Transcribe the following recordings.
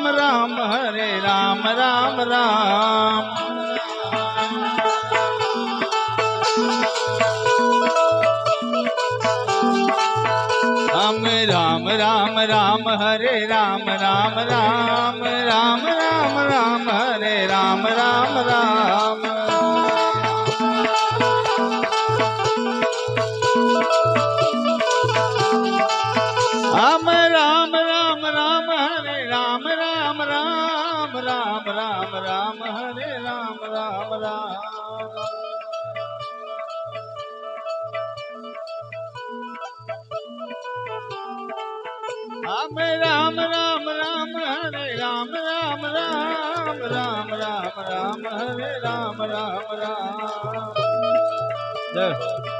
રામ રામ, હરે રામ રામ રામ. અમે રામ રામ રામ, હરે રામ રામ રામ રામ રામ રામ, હરે રામ રામ રામ રામ. રામ રામ રામ રામ રામ હરે રામ રામ રામ રામ રામ રામ રામ હરે રામ રામ રામ રામ રામ રામ હરે રામ રામ રામ જય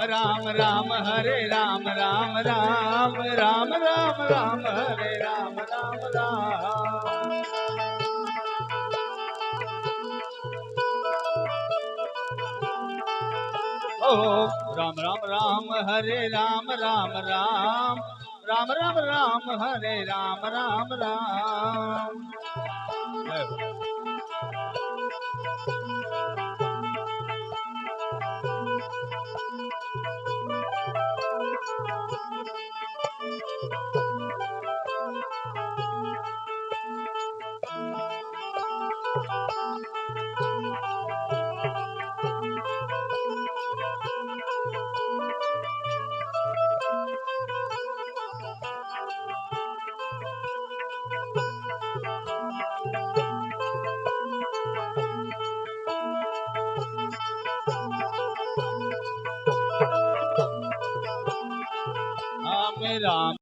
ਰਾਮ ਰਾਮ ਹਰੇ ਰਾਮ ਰਾਮ ਰਾਮ ਰਾਮ ਰਾਮ ਰਾਮ ਹਰੇ ਰਾਮ ਰਾਮ ਰਾਮ ਓ ਰਾਮ ਰਾਮ ਰਾਮ ਹਰੇ ਰਾਮ ਰਾਮ ਰਾਮ ਰਾਮ ਰਾਮ ਰਾਮ ਹਰੇ ਰਾਮ ਰਾਮ ਰਾਮ Ram